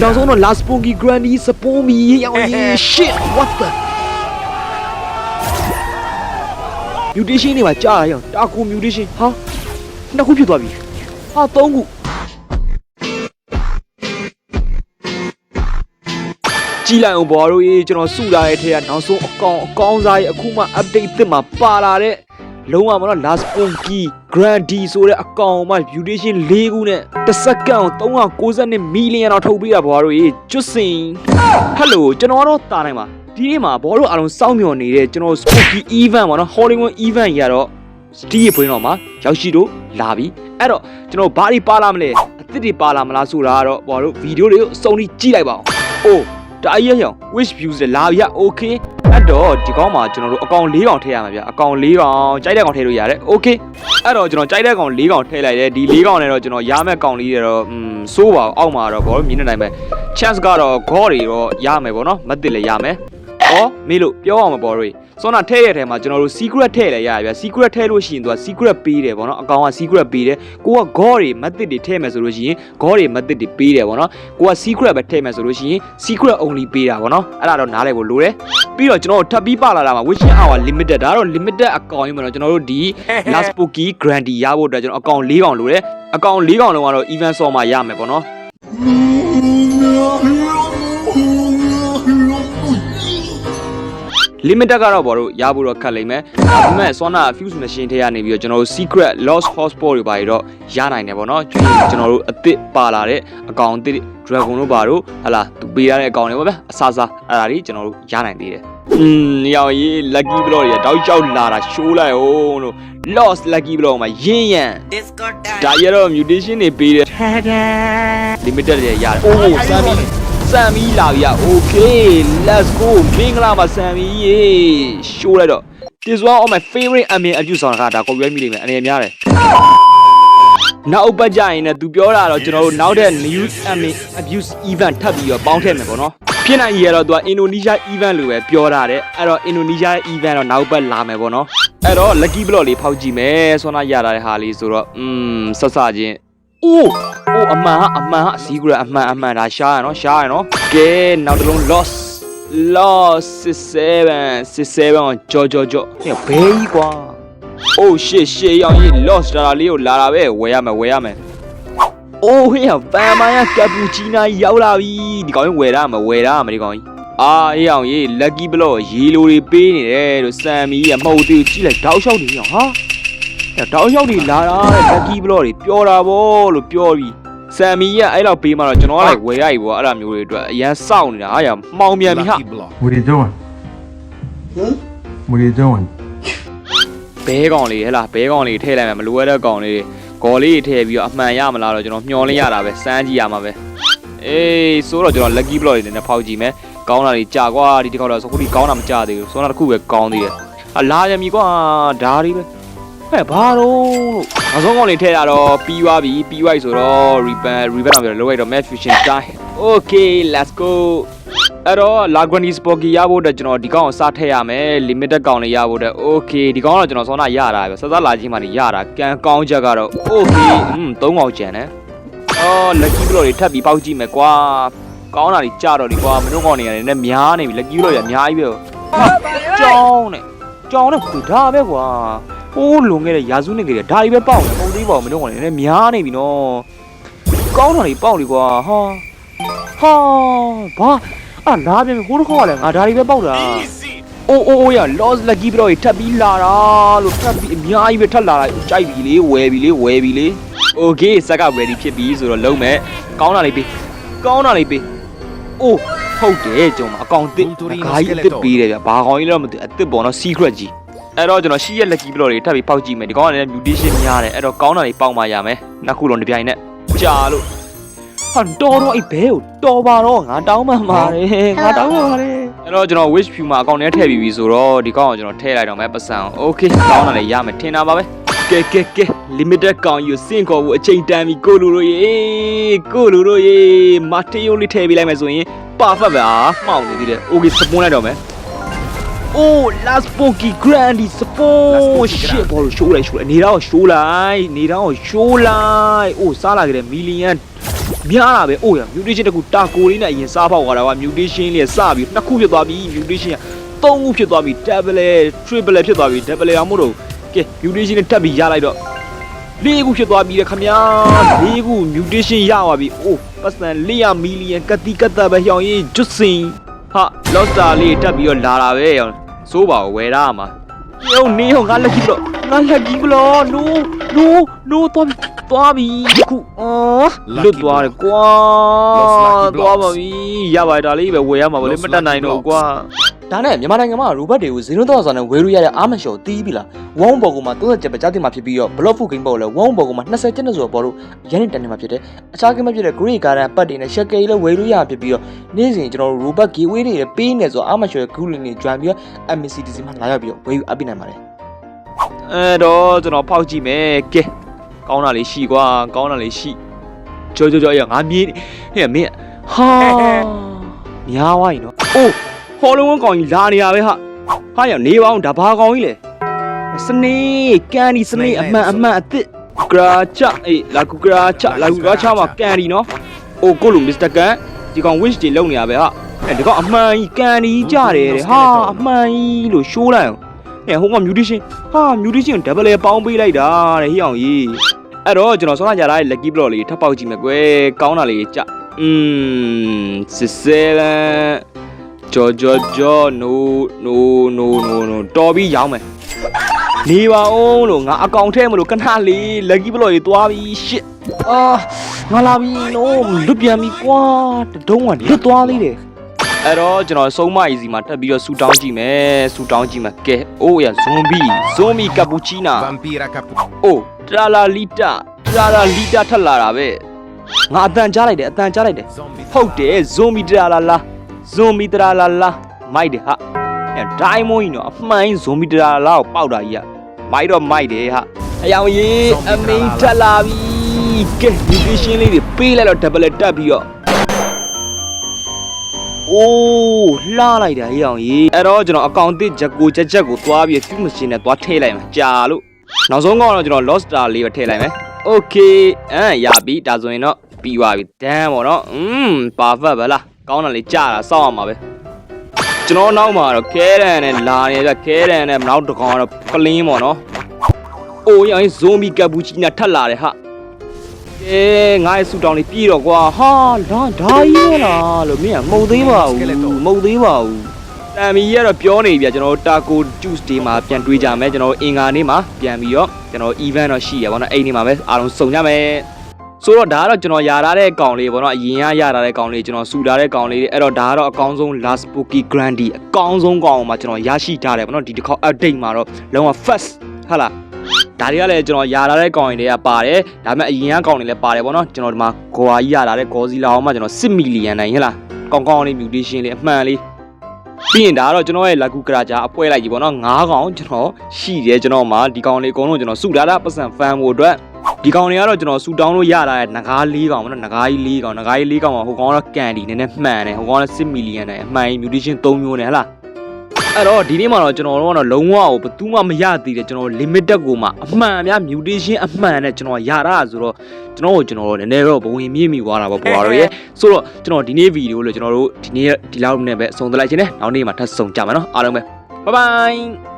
နောက်ဆုံးတော့ last spunky grandy spoon မီရောင်ရေး shit what the mutation တွေမှာကြားရအောင်တာကူ mutation ဟာနှစ်ခုဖြစ်သွားပြီဟာသုံးခုကြည်လိုက်အောင်ဘော်တို့ရေးကျွန်တော်စုလာတဲ့ထဲကနောက်ဆုံးအကောင်အကောင်စားရဲ့အခုမှ update သစ်မှာပါလာတဲ့ လုံးဝမနော် last spunky grandy ဆိုတဲ့အကောင်မှ mutation ၄ခုနဲ့တစ်စက္ကန့်392မီလီယံတော့ထုတ်ပေးတာဘော်တို့ရေးကျွတ်စင်ဟယ်လိုကျွန်တော်ကတော့တာနိုင်ပါဒီနေ့မှာဘော်တို့အားလုံးစောင့်မျှော်နေတဲ့ကျွန်တော် spooky event ပေါ့နော် Hollywood event ကြီးကတော့ဒီရေပွင့်တော့မှာရောက်ရှိတော့လာပြီအဲ့တော့ကျွန်တော်ဘာတွေပါလာမလဲအသစ်တွေပါလာမလားဆိုတာကတော့ဘော်တို့ဗီဒီယိုတွေကိုအစုံကြီးကြည့်လိုက်ပါအောင်အိုး တအားရရောင် wish view ဆိုလာဗျ okay အဲ့တော့ဒီကောင်မှာကျွန်တော်တို့အကောင်၄ကောင်ထည့်ရမှာဗျအကောင်၄ကောင်ကြိုက်တဲ့ကောင်ထည့်လို့ရတယ် okay အဲ့တော့ကျွန်တော်ကြိုက်တဲ့ကောင်၄ကောင်ထည့်လိုက်တယ်ဒီ၄ကောင်နဲ့တော့ကျွန်တော်ရမယ့်ကောင်လေးတွေတော့อืมစိုးပါအောင်အောက်မှာတော့ဘောမြင်နေတိုင်းပဲ chance ကတော့ goal တွေတော့ရမယ်ဗောနော်မသိလည်းရမယ်ဩမေးလို့ပြောအောင်မပေါ်ရွေး စောနာထဲ့ရတဲ့ထဲမှာကျွန်တော်တို့ secret ထဲ့လည်းရရဗျ secret ထဲ့လို့ရှိရင်သူက secret ပေးတယ်ပေါ့နော်အကောင်က secret ပေးတယ်ကိုက goal တွေမတ်တစ်တွေထဲ့မယ်ဆိုလို့ရှိရင် goal တွေမတ်တစ်တွေပေးတယ်ပေါ့နော်ကိုက secret ပဲထဲ့မယ်ဆိုလို့ရှိရင် secret only ပေးတာပေါ့နော်အဲ့ဒါတော့နားလည်ဖို့လိုတယ်ပြီးတော့ကျွန်တော်တို့ထပ်ပြီးပါလာတာမှာ wishing hour limited ဒါတော့ limited အကောင်ကြီးပေါ့နော်ကျွန်တော်တို့ဒီ last spooky grandy ရဖို့အတွက်ကျွန်တော်အကောင်၄កောင်လိုတယ်အကောင်၄កောင်လုံးကတော့ event saw မှာရမယ်ပေါ့နော် limited ကတော့ဘောတို့ရဖို့တော့ခက်လိမ့်မယ်ဒါပေမဲ့ Sona fuse machine ထဲကနေပြီးတော့ကျွန်တော်တို့ secret lost hotspot တွေပါရတော့ရနိုင်တယ်ပေါ့နော်ကျွန်တော်တို့အစ်စ်ပါလာတဲ့အကောင်အစ်စ် dragon တို့ပါတို့ဟလာသူပေးရတဲ့အကောင်တွေပေါ့ဗျအစားစားအဲ့ဒါတွေကျွန်တော်တို့ရနိုင်သေးတယ်อืมရောင်ရေး lucky block တွေတောက်ကြောက်လာတာရှိုးလိုက်အောင်လို့ lost lucky block မှာရင်းရံ Discord ဒါရတော့ mutation တွေပေးတယ် limited တွေရတယ်အိုးစမ်းပြီး စမ်းပြီးလာပြီอ่ะ okay let's go မင်္ဂလာပါစမ်းပြီးရေရှိုးလိုက်တော့ this one of my favorite anime abuse ဆောင်တာကဒါကိုရွေးမိလိမ့်မယ်အနေနဲ့များတယ်နောက်ပတ်ကြရင်လည်းသူပြောတာတော့ကျွန်တော်တို့နောက်တဲ့ new anime abuse event ထပ်ပြီးတော့ပေါင်းထည့်မယ်ပေါ့နော်ဖြစ်နိုင်ရတော့သူက Indonesia event လို့ပဲပြောတာတဲ့အဲ့တော့ Indonesia event တော့နောက်ပတ်လာမယ်ပေါ့နော်အဲ့တော့ lucky block လေးဖောက်ကြည့်မယ်ဆွမ်းနာရတာတဲ့ဟာလေးဆိုတော့อืมဆက်စချင်း အိုးအိုးအမှန်ဟာအမှန်ဟာအစည်းကရအမှန်အမှန်ဒါရှားရနော်ရှားရနော်ကဲနောက်တစ်လုံး loss loss 67 67ကြောကြောကြောဟဲ့ဘဲကြီးကွာအိုးရှေ့ရှေ့ရောင်ကြီး loss ဒါလာလေးကိုလာတာပဲဝယ်ရမယ်ဝယ်ရမယ်အိုးဟဲ့ဗန်မိုင်ယာကပူချီနာရောက်လာပြီဒီကောင်ကြီးဝယ်ရမယ်ဝယ်ရမယ်ဒီကောင်ကြီးအာအေးအောင်ကြီး lucky block ရေလိုတွေပေးနေတယ်လို့စံမီရမဟုတ်သေးဘူးကြည့်လိုက်တောက်လျှောက်နေအောင်ဟာ တောက်လျှောက်တွေလာတာတဲ့ lucky block တွေပြောတာဗောလို့ပြောပြီးဆမ်မီကအဲ့လောက်ပေးမှတော့ကျွန်တော်ကလည်းဝယ်ရပြီဗောအဲ့လိုမျိုးတွေအတွက်အရန်စောင့်နေတာဟာရမှောင်မြန်ပြီဟာ What are you doing? What are you doing? ဘဲကောင်လေးဟဲ့လားဘဲကောင်လေးထည့်လိုက်မယ်မလိုရတဲ့ကောင်လေးတွေဂေါ်လေးတွေထည့်ပြီးတော့အမှန်ရမလားတော့ကျွန်တော်မျှော်လင့်ရတာပဲစမ်းကြည့်ရမှာပဲအေးဆိုတော့ကျွန်တော် lucky block တွေနဲ့ဖောက်ကြည့်မယ်ကောင်းတာတွေကြာကွာဒီတစ်ခေါက်တော့ဆိုခုဒီကောင်းတာမကြသေးဘူးဆိုတော့တစ်ခုပဲကောင်းသေးတယ်ဟာလာရမီကွာဒါတွေပဲ ဟဲ့ဘာတော့လို့နောက်ဆုံးကောင်လေးထည့်တာတော့ပြီးသွားပြီပြီးသွားပြီဆိုတော့ reban reban အောင်ပြောလောက်လိုက်တော့ match fusion time okay let's go အဲ့တော့ Lagrange Spocky ရဖို့အတွက်ကျွန်တော်ဒီကောင်ကိုစထည့်ရမယ် limited ကောင်လေးရဖို့အတွက် okay ဒီကောင်ကတော့ကျွန်တော်စောနာရတာပဲစစလာချင်းမှနေရတာကန်ကောင်းချက်ကတော့ okay อืมသုံးကောင်ကျန်တယ်အော် lucky block တွေထပ်ပြီးပေါက်ကြည့်မယ်ကွာကောင်းတာတွေကြတော့ဒီကွာမင်းတို့ကောင်တွေကနေနဲ့များနေပြီ lucky block တွေအများကြီးပဲကြောင်းနဲ့ကြောင်းနဲ့ခုဒါပဲကွာ ဟိုးလွန်ခဲ့တဲ့ရာစုနှစ်ကလေးဒါတွေပဲပေါက်နေပုံသေးပါဦးမင်းတို့ကလည်းနည်းနည်းများနေပြီနော်ကောင်းတာတွေပေါက်လေကွာဟာဟာဘာအာလာပြန်ပြီဟိုးတစ်ခေါက်ကလည်းငါဒါတွေပဲပေါက်တာအိုးအိုးအိုးရ lost lucky block တွေထပ်ပြီးလာတာလို့ထပ်ပြီးအများကြီးပဲထပ်လာတာကြိုက်ပြီလေဝယ်ပြီလေဝယ်ပြီလေ okay စက်က ready ဖြစ်ပြီဆိုတော့လုံးမယ်ကောင်းတာလေးပေးကောင်းတာလေးပေးအိုးဟုတ်တယ်ကျွန်တော်အကောင့်တစ်ဂါကြီးအစ်စ်ပေးတယ်ဗျဘာကောင်ကြီးလဲတော့မသိအစ်စ်ပေါ်တော့ secret ကြီး အဲ့တော့ကျွန်တော်ရှိရဲ့ lucky block တွေထပ်ပြီးပေါက်ကြည့်မယ်ဒီကောင်ကလည်း mutation များတယ်အဲ့တော့ကောင်းတာတွေပေါက်မှရမယ်နှစ်ခုလုံးတစ်ပြိုင်နက်ကြာလို့ဟာတော်တော့အဲ့ဘဲကိုတော်ပါတော့ငါတောင်းမှမှာတယ်ငါတောင်းမှပါတယ်အဲ့တော့ကျွန်တော် wish view မှာအကောင့်ထဲထည့်ပြီးပြီဆိုတော့ဒီကောင်ကိုကျွန်တော်ထည့်လိုက်တော့မယ်ပတ်စံအောင် okay ကောင်းတာလည်းရမယ်ထင်တာပါပဲကဲကဲကဲ limited ကောင်ယူစင့်ခေါ်ဖို့အချိန်တန်ပြီကိုလူတို့ရေကိုလူတို့ရေမတေယိုလေးထည့်ပေးလိုက်မယ်ဆိုရင် perfect ပါမှောင်နေသေးတယ် okay စပွန်းလိုက်တော့မယ် Oh last spooky grandy spawn shit ဘောလို့ရှိုးလိုက်ရှိုးလိုက်နေတော့ရှိုးလိုက်နေတော့ရှိုးလိုက် Oh စားလာကြတဲ့ million များတာပဲအိုးရ mutation တကူတာကိုလေးနဲ့အရင်စားဖောက်သွားတာက mutation လေးစပြီးနှစ်ခုဖြစ်သွားပြီ mutation ကသုံးခုဖြစ်သွားပြီ double triple ဖြစ်သွားပြီ double အောင်မို့တော့ကဲ mutation နဲ့တက်ပြီးရလိုက်တော့လေးခုဖြစ်သွားပြီလေခမညာလေးခု mutation ရသွားပြီအိုးပတ်စံ400 million ကတိကတ်တာပဲဟျောင်းရင်ဂျွတ်စင် ဟာ loster လေးတက်ပြီးတော့လာတာပဲဟျောင်းစိုးပါဝယ်ရမှာညုံနေဟောငါလက်ကြီးဘလို့ငါလက်ကြီးဘလို့ no no no သွားပြီသွားပြီခုအော်လွတ်သွားတယ်ကွာသွားပါပြီရပါတယ်ဒါလေးပဲဝယ်ရမှာဗလေမတက်နိုင်တော့ကွာ ဒါနဲ့မြန်မာနိုင်ငံမှာရိုဘတ်တွေကိုဇီနိုတော့ဆိုတဲ့ဝယ်လို့ရတဲ့အားမလျှော်တီးပြီလားဝုန်းဘော်ကမှာ30ကျပ်ပဲကြားတင်မှာဖြစ်ပြီးတော့ဘလော့ဖူဂိမ်းဘော်လည်းဝုန်းဘော်ကမှာ20ကျပ်နဲ့ဆိုတော့ဘော်လို့ရန်နေတန်နေမှာဖြစ်တယ်အခြားကိမဖြစ်တဲ့ grey garden ပတ်တွေနဲ့ shake လည်းဝယ်လို့ရဖြစ်ပြီးတော့နေ့စဉ်ကျွန်တော်တို့ရိုဘတ် giveaway တွေလည်းပေးနေဆိုတော့အားမလျှော်ရဲ့ group လေးတွေ join ပြီးတော့ MCDC မှာလာရောက်ပြီးတော့ဝယ်ယူအပ်ပြနိုင်ပါတယ်အဲ့တော့ကျွန်တော်ဖောက်ကြည့်မယ်ကဲကောင်းတာလေးရှိကွာကောင်းတာလေးရှိကြောကြောကြောရငါမြင်ဟဲ့မင်းဟာများဝိုင်းနော်အိုး ဟောလုံးဝကောင်ကြီးလာနေရပဲဟာဟာရနေပေါင်းဒါဘာကောင်ကြီးလဲစနေကန်ဒီစနေအမှန်အမှန်အစ်စ်ဂရာချအေးလာကူဂရာချလာကူဂရာချမှာကန်ဒီနော်အိုကိုလိုမစ္စတာကန်ဒီကောင် wish တွေလုံနေရပဲဟာအဲ့ဒီကောင်အမှန်ကြီးကန်ဒီကြတယ်တဲ့ဟာအမှန်ကြီးလို့ရှိုးလိုက်အောင်ဟဲ့ဟိုက mutation ဟာ mutation double ပေါင်းပေးလိုက်တာတဲ့ဟိအောင်ကြီးအဲ့တော့ကျွန်တော်ဆောင်းလာကြတဲ့ lucky block လေးထပ်ပေါက်ကြည့်မယ်ကွယ်ကောင်းတာလေးကြอืมစစ်စဲလန် ကြောကြောကြော no no no no no တော်ပြီးရောင်းမယ်နေပါအောင်လို့ငါအကောင့်ထဲမလို့ကနလေး lucky block ကြီးသွားပြီး shit အာငါလာပြီ no လွတ်ပြန်ပြီကွာတဒုံးကလွတ်သွားသေးတယ်အဲ့တော့ကျွန်တော်ဆုံးမ easy မှာတက်ပြီးတော့ဆူတောင်းကြည့်မယ်ဆူတောင်းကြည့်မယ်ကဲအိုးရဇွန်ဘီဇွန်ဘီကပူချီနာ Vampira capu. အိုးတရာလာလီတာတရာလာလီတာထက်လာတာပဲငါအတန်ကြားလိုက်တယ်အတန်ကြားလိုက်တယ် Zombie. ဟုတ်တယ်ဇွန်ဘီတရာလာလာ ဇွန်ဘီတရာလာလာမိုက်တယ်ဟာအဲဒိုင်းမွန်ကြီးနော်အမှန်ကြီးဇွန်ဘီတရာလာကိုပေါက်တာကြီးကမိုက်တော့မိုက်တယ်ဟာအယောင်ကြီးအမိန်တက်လာပြီကဲ nutrition လေးတွေပေးလိုက်တော့ double တက်ပြီးတော့အိုးလှလိုက်တာဟေးအောင်ကြီးအဲ့တော့ကျွန်တော်အကောင့်တစ်ချက်ကိုချက်ချက်ကိုသွားပြီး few machine နဲ့သွားထည့်လိုက်မှာကြာလို့နောက်ဆုံးကတော့ကျွန်တော် lost star လေးပဲထည့်လိုက်မယ် okay အမ်ရပြီဒါဆိုရင်တော့ ပြီးသွားပြီ damn ပေါ့နော်อืม perfect ပဲလားကောင်းတာလေးကြာတာစောင့်အောင်ပါပဲကျွန်တော်နောက်မှာတော့ခဲရန်နဲ့လာနေပြခဲရန်နဲ့နောက်တစ်ကောင်ကတော့ကလင်းပေါ့နော်အိုးရောင်ဇွန်ဘီကပူချီနာထပ်လာတယ်ဟာအေးငါ့ရဲ့ဆူတောင်းလေးပြေတော့ကွာဟာဒါဒါကြီးရလားလို့မင်းကမုံသေးပါဘူးမုံသေးပါဘူးတမ်မီကတော့ပြောနေပြီကျွန်တော်တို့တာကိုဂျူးစ်ဒေးမှာပြန်တွေးကြမယ်ကျွန်တော်တို့အင်္ဂါနေ့မှာပြန်ပြီးတော့ကျွန်တော် event တော့ရှိရပါတော့အဲ့ဒီနေ့မှာပဲအားလုံးစုံကြမယ် ဆိုတော့ဒါကတော့ကျွန်တော်ယာထားတဲ့ကောင်လေးပေါ့နော်အရင်ကရထားတဲ့ကောင်လေးကျွန်တော်စူထားတဲ့ကောင်လေးအဲ့တော့ဒါကတော့အကောင်းဆုံး last spooky grandi အကောင်းဆုံးကောင်မှာကျွန်တော်ရရှိထားတယ်ပေါ့နော်ဒီတစ်ခေါက် update မှာတော့လုံးဝ first ဟာလားဒါတွေကလည်းကျွန်တော်ယာလာတဲ့ကောင်တွေကပါတယ်ဒါပေမဲ့အရင်ကကောင်တွေလည်းပါတယ်ပေါ့နော်ကျွန်တော်ဒီမှာဂွာကြီးရလာတဲ့ဂေါ်စီလာအောင်မှကျွန်တော်6မီလီယံနိုင်ဟဲ့လားကောင်းကောင်းလေး mutation လေးအမှန်လေး ပြီးရင်ဒါကတော့ကျွန်တော်ရဲ့လက်ကူကရာဂျာအပွဲလိုက်ကြီးပေါ့နော်9ကောင်ကျွန်တော်ရှိတယ်ကျွန်တော်မှာဒီကောင်လေးအကုန်လုံးကျွန်တော်စုထားတာပတ်စံဖန်ဖို့အတွက်ဒီကောင်တွေကတော့ကျွန်တော်ဆူတောင်းလို့ရလာတဲ့ငကား၄ကောင်ပေါ့နော်ငကားကြီး၄ကောင်ငကားကြီး၄ကောင်မှာဟိုကောင်ကတော့ကန်ဒီနည်းနည်းမှန်တယ်ဟိုကောင်က6မီလီယံနိုင်အမှန် mutation 3မျိုးနဲ့ဟဲ့လား အဲ့တော့ဒီနေ့မှာတော့ကျွန်တော်တို့ကတော့လုံးဝကိုဘယ်သူမှမရသေးတယ်ကျွန်တော် limited ကိုမှအမှန်အများ mutation အမှန်နဲ့ကျွန်တော်ရတာဆိုတော့ကျွန်တော်တို့ကျွန်တော်တို့နည်းနည်းတော့ဘဝင်မြင့်မိသွားတာပေါ့ပွားတော့ရေဆိုတော့ကျွန်တော်ဒီနေ့ဗီဒီယိုလို့ကျွန်တော်တို့ဒီနေ့ဒီလောက်နဲ့ပဲအဆုံးသတ်လိုက်ခြင်းနဲ့နောက်နေ့မှာထပ်ဆုံကြမယ်နော်အားလုံးပဲ bye bye